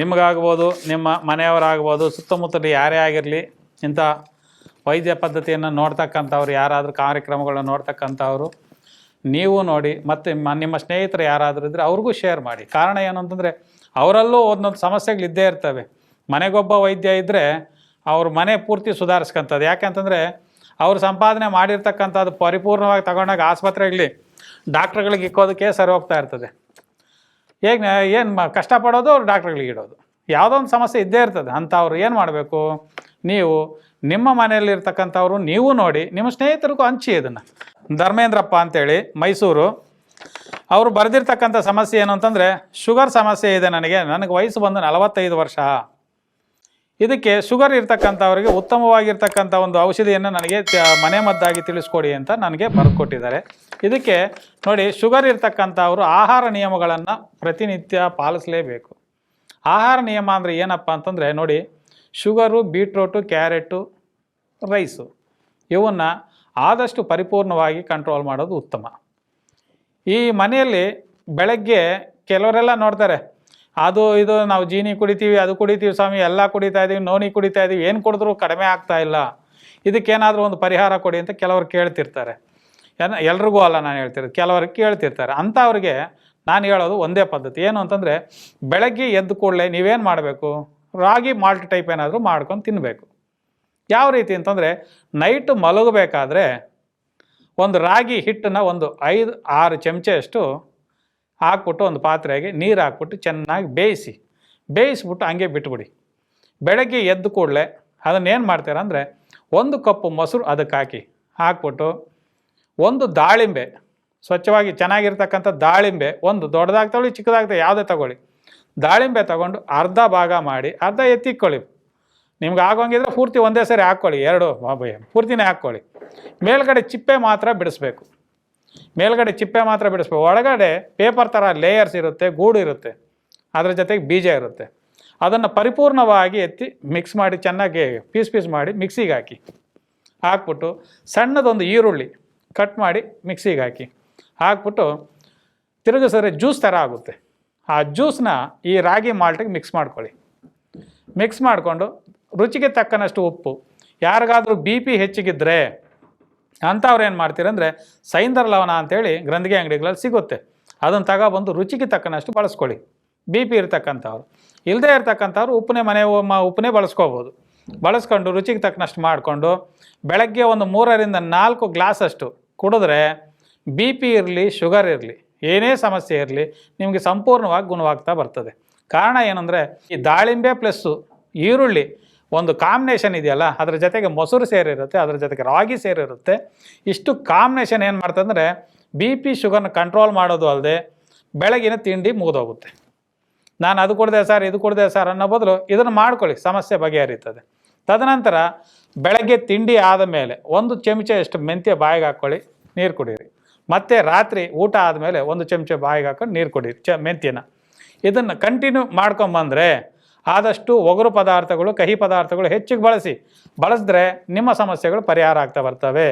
ನಿಮಗಾಗ್ಬೋದು, ನಿಮ್ಮ ಮನೆಯವರಾಗ್ಬೋದು, ಸುತ್ತಮುತ್ತಲು ಯಾರೇ ಆಗಿರಲಿ, ಇಂಥ ವೈದ್ಯ ಪದ್ಧತಿಯನ್ನು ನೋಡ್ತಕ್ಕಂಥವ್ರು, ಯಾರಾದರೂ ಕಾರ್ಯಕ್ರಮಗಳನ್ನ ನೋಡ್ತಕ್ಕಂಥವ್ರು, ನೀವು ನೋಡಿ ಮತ್ತು ನಿಮ್ಮ ಸ್ನೇಹಿತರು ಯಾರಾದರೂ ಇದ್ದರೆ ಅವ್ರಿಗೂ ಶೇರ್ ಮಾಡಿ. ಕಾರಣ ಏನು ಅಂತಂದರೆ, ಅವರಲ್ಲೂ ಒಂದೊಂದು ಸಮಸ್ಯೆಗಳು ಇದ್ದೇ ಇರ್ತವೆ. ಮನೆಗೊಬ್ಬ ವೈದ್ಯ ಇದ್ದರೆ ಅವ್ರ ಮನೆ ಪೂರ್ತಿ ಸುಧಾರಿಸ್ಕೊಂಥದ್ದು ಯಾಕೆಂತಂದರೆ ಅವ್ರು ಸಂಪಾದನೆ ಮಾಡಿರ್ತಕ್ಕಂಥದ್ದು ಪರಿಪೂರ್ಣವಾಗಿ ತಗೊಂಡಾಗ ಆಸ್ಪತ್ರೆಗಳಲ್ಲಿ ಡಾಕ್ಟ್ರುಗಳಿಗೆ ಇಕ್ಕೋದಕ್ಕೆ ಸರಿ ಹೋಗ್ತಾ ಇರ್ತದೆ. ಹೇಗೆ ಏನು ಕಷ್ಟಪಡೋದು ಅವ್ರು ಡಾಕ್ಟ್ರುಗಳಿಗೆ ಇಡೋದು. ಯಾವುದೋ ಒಂದು ಸಮಸ್ಯೆ ಇದ್ದೇ ಇರ್ತದೆ. ಅಂಥವ್ರು ಏನು ಮಾಡಬೇಕು? ನೀವು ನಿಮ್ಮ ಮನೆಯಲ್ಲಿರ್ತಕ್ಕಂಥವ್ರು ನೀವು ನೋಡಿ, ನಿಮ್ಮ ಸ್ನೇಹಿತರಿಗೂ ಹಂಚಿ ಇದನ್ನು. ಧರ್ಮೇಂದ್ರಪ್ಪ ಅಂತೇಳಿ, ಮೈಸೂರು. ಅವರು ಬರೆದಿರ್ತಕ್ಕಂಥ ಸಮಸ್ಯೆ ಏನು ಅಂತಂದರೆ, ಶುಗರ್ ಸಮಸ್ಯೆ ಇದೆ ನನಗೆ. ನನಗೆ ವಯಸ್ಸು ಬಂದು ನಲವತ್ತೈದು ವರ್ಷ. ಇದಕ್ಕೆ ಶುಗರ್ ಇರ್ತಕ್ಕಂಥವ್ರಿಗೆ ಉತ್ತಮವಾಗಿರ್ತಕ್ಕಂಥ ಒಂದು ಔಷಧಿಯನ್ನು ನನಗೆ ಮನೆ ಮದ್ದಾಗಿ ತಿಳಿಸ್ಕೊಡಿ ಅಂತ ನನಗೆ ಬರ್ಕೊಟ್ಟಿದ್ದಾರೆ. ಇದಕ್ಕೆ ನೋಡಿ, ಶುಗರ್ ಇರ್ತಕ್ಕಂಥವರು ಆಹಾರ ನಿಯಮಗಳನ್ನು ಪ್ರತಿನಿತ್ಯ ಪಾಲಿಸಲೇಬೇಕು. ಆಹಾರ ನಿಯಮ ಅಂದರೆ ಏನಪ್ಪ ಅಂತಂದರೆ ನೋಡಿ, ಶುಗರು, ಬೀಟ್ರೋಟು, ಕ್ಯಾರೆಟು, ರೈಸು ಇವನ್ನು ಆದಷ್ಟು ಪರಿಪೂರ್ಣವಾಗಿ ಕಂಟ್ರೋಲ್ ಮಾಡೋದು ಉತ್ತಮ. ಈ ಮನೆಯಲ್ಲಿ ಬೆಳಗ್ಗೆ ಕೆಲವರೆಲ್ಲ ನೋಡ್ತಾರೆ ಅದು ಇದು ನಾವು ಜೀನಿ ಕುಡಿತೀವಿ, ಅದು ಕುಡಿತೀವಿ ಸ್ವಾಮಿ, ಎಲ್ಲ ಕುಡಿತಾ ಇದ್ದೀವಿ ನೋನಿ ಕುಡಿತಾ ಇದ್ದೀವಿ ಏನು ಕುಡಿದ್ರೂ ಕಡಿಮೆ ಆಗ್ತಾ ಇಲ್ಲ. ಇದಕ್ಕೇನಾದರೂ ಒಂದು ಪರಿಹಾರ ಕೊಡಿ ಅಂತ ಕೆಲವರು ಕೇಳ್ತಿರ್ತಾರೆ. ಏನ, ಎಲ್ರಿಗೂ ಅಲ್ಲ ನಾನು ಹೇಳ್ತಿರೋದು, ಕೆಲವರು ಕೇಳ್ತಿರ್ತಾರೆ. ಅಂಥವ್ರಿಗೆ ನಾನು ಹೇಳೋದು ಒಂದೇ ಪದ್ಧತಿ. ಏನು ಅಂತಂದರೆ, ಬೆಳಗ್ಗೆ ಎದ್ದು ಕೂಡಲೇ ನೀವೇನು ಮಾಡಬೇಕು? ರಾಗಿ ಮಾಲ್ಟ್ ಟೈಪ್ ಏನಾದರೂ ಮಾಡ್ಕೊಂಡು ತಿನ್ನಬೇಕು ಯಾವ ರೀತಿ ಅಂತಂದರೆ, ನೈಟ್ ಮಲಗಬೇಕಾದ್ರೆ ಒಂದು ರಾಗಿ ಹಿಟ್ಟನ್ನು ಒಂದು ಐದು, ಆರು ಚಮಚೆಯಷ್ಟು ಹಾಕ್ಬಿಟ್ಟು ಒಂದು ಪಾತ್ರೆಗೆ ನೀರು ಹಾಕ್ಬಿಟ್ಟು ಚೆನ್ನಾಗಿ ಬೇಯಿಸಿ, ಬೇಯಿಸ್ಬಿಟ್ಟು ಹಂಗೆ ಬಿಟ್ಬಿಡಿ. ಬೆಳಗ್ಗೆ ಎದ್ದು ಕೂಡಲೇ ಅದನ್ನೇನು ಮಾಡ್ತೀರ ಅಂದರೆ ಒಂದು ಕಪ್ಪು ಮೊಸರು ಅದಕ್ಕೆ ಹಾಕಿ, ಹಾಕ್ಬಿಟ್ಟು ಒಂದು ದಾಳಿಂಬೆ, ಸ್ವಚ್ಛವಾಗಿ ಚೆನ್ನಾಗಿರ್ತಕ್ಕಂಥ ದಾಳಿಂಬೆ, ಒಂದು ದೊಡ್ಡದಾಗಿ ತಗೊಳ್ಳಿ ಚಿಕ್ಕದಾಗ್ತದೆ ಯಾವುದೇ ತಗೊಳ್ಳಿ. ದಾಳಿಂಬೆ ತಗೊಂಡು ಅರ್ಧ ಭಾಗ ಮಾಡಿ, ಅರ್ಧ ಎತ್ತಿಕ್ಕೊಳ್ಳಿ ನಿಮ್ಗೆ ಆಗೋಂಗಿದ್ರೆ ಪೂರ್ತಿ ಒಂದೇ ಸರಿ ಹಾಕ್ಕೊಳ್ಳಿ, ಎರಡು ಪೂರ್ತಿನೇ ಹಾಕ್ಕೊಳ್ಳಿ. ಮೇಲ್ಗಡೆ ಚಿಪ್ಪೆ ಮಾತ್ರ ಬಿಡಿಸ್ಬೇಕು. ಮೇಲ್ಗಡೆ ಚಿಪ್ಪೆ ಮಾತ್ರ ಬಿಡಿಸ್ಬೇಕು. ಒಳಗಡೆ ಪೇಪರ್ ಥರ ಲೇಯರ್ಸ್ ಇರುತ್ತೆ, ಗೂಡು ಇರುತ್ತೆ. ಅದರ ಜೊತೆಗೆ ಬೀಜ ಇರುತ್ತೆ. ಅದನ್ನು ಪರಿಪೂರ್ಣವಾಗಿ ಎತ್ತಿ ಮಿಕ್ಸ್ ಮಾಡಿ ಚೆನ್ನಾಗಿ ಪೀಸ್ ಪೀಸ್ ಮಾಡಿ ಮಿಕ್ಸಿಗೆ ಹಾಕಿ. ಹಾಕ್ಬಿಟ್ಟು ಸಣ್ಣದೊಂದು ಈರುಳ್ಳಿ ಕಟ್ ಮಾಡಿ ಮಿಕ್ಸಿಗೆ ಹಾಕಿ. ಹಾಕ್ಬಿಟ್ಟು ತಿರುಗಿಸಿದ್ರೆ ಜ್ಯೂಸ್ ಥರ ಆಗುತ್ತೆ. ಆ ಜ್ಯೂಸ್ನ ಈ ರಾಗಿ ಮಾಲ್ಟಿಗೆ ಮಿಕ್ಸ್ ಮಾಡ್ಕೊಳ್ಳಿ. ಮಿಕ್ಸ್ ಮಾಡಿಕೊಂಡು ರುಚಿಗೆ ತಕ್ಕನಷ್ಟು ಉಪ್ಪು. ಯಾರಿಗಾದರೂ ಬಿ ಪಿ ಹೆಚ್ಚಿಗಿದ್ರೆ ಅಂಥವ್ರು ಏನು ಮಾಡ್ತೀರಂದರೆ ಸೈಂದರ ಲವಣ ಅಂತೇಳಿ ಗ್ರಂಥಿಗೆ ಅಂಗಡಿಗಳಲ್ಲಿ ಸಿಗುತ್ತೆ. ಅದನ್ನು ತಗೊಬಂದು ರುಚಿಗೆ ತಕ್ಕನಷ್ಟು ಬಳಸ್ಕೊಳ್ಳಿ. ಬಿ ಪಿ ಇರ್ತಕ್ಕಂಥವ್ರು. ಇಲ್ಲದೇ ಇರ್ತಕ್ಕಂಥವ್ರು ಉಪ್ಪನೇ ಮನೆ ಉಪ್ಪನೇ ಬಳಸ್ಕೋಬೋದು. ಬಳಸ್ಕೊಂಡು ರುಚಿಗೆ ತಕ್ಕನಷ್ಟು ಮಾಡಿಕೊಂಡು ಬೆಳಗ್ಗೆ ಒಂದು ಮೂರರಿಂದ ನಾಲ್ಕು ಗ್ಲಾಸಷ್ಟು ಕುಡಿದ್ರೆ ಬಿ ಪಿ ಇರಲಿ, ಶುಗರ್ ಇರಲಿ, ಏನೇ ಸಮಸ್ಯೆ ಇರಲಿ ನಿಮಗೆ ಸಂಪೂರ್ಣವಾಗಿ ಗುಣವಾಗ್ತಾ ಬರ್ತದೆ. ಕಾರಣ ಏನಂದರೆ ಈ ದಾಳಿಂಬೆ ಪ್ಲಸ್ಸು ಈರುಳ್ಳಿ ಒಂದು ಕಾಂಬಿನೇಷನ್ ಇದೆಯಲ್ಲ, ಅದ್ರ ಜೊತೆಗೆ ಮೊಸರು ಸೇರಿರುತ್ತೆ, ಅದ್ರ ಜೊತೆಗೆ ರಾಗಿ ಸೇರಿರುತ್ತೆ. ಇಷ್ಟು ಕಾಂಬಿನೇಷನ್ ಏನು ಮಾಡ್ತಂದರೆ ಬಿ ಪಿ ಶುಗರ್ನ ಕಂಟ್ರೋಲ್ ಮಾಡೋದು ಅಲ್ಲದೆ ಬೆಳಗಿನ ತಿಂಡಿ ಮುಗಿದೋಗುತ್ತೆ. ನಾನು ಅದು ಕೊಡಿದೆ ಸರ್, ಇದು ಕೊಡಿದೆ ಸರ್ ಅನ್ನೋ ಬದಲು ಇದನ್ನು ಮಾಡ್ಕೊಳ್ಳಿ, ಸಮಸ್ಯೆ ಬಗೆಹರಿಯುತ್ತದೆ ತದನಂತರ ಬೆಳಗ್ಗೆ ತಿಂಡಿ ಆದ ಮೇಲೆ ಒಂದು ಚಮಚೆಯಷ್ಟು ಮೆಂತ್ಯ ಬಾಯಿಗೆ ಹಾಕ್ಕೊಳ್ಳಿ, ನೀರು ಕುಡೀರಿ. ಮತ್ತು ರಾತ್ರಿ ಊಟ ಆದಮೇಲೆ ಒಂದು ಚಮಚ ಬಾಯಿಗೆ ಹಾಕೊಂಡು ನೀರು ಕುಡೀರಿ, ಚ ಮೆಂತ್ಯನ. ಇದನ್ನು ಕಂಟಿನ್ಯೂ ಮಾಡ್ಕೊಂಬಂದರೆ ಆದಷ್ಟು ಒಗರು ಪದಾರ್ಥಗಳು ಕಹಿ ಪದಾರ್ಥಗಳು ಹೆಚ್ಚಿಗೆ ಬಳಸಿ. ಬಳಸಿದ್ರೆ ನಿಮ್ಮ ಸಮಸ್ಯೆಗಳು ಪರಿಹಾರ ಆಗ್ತಾ ಬರ್ತವೆ.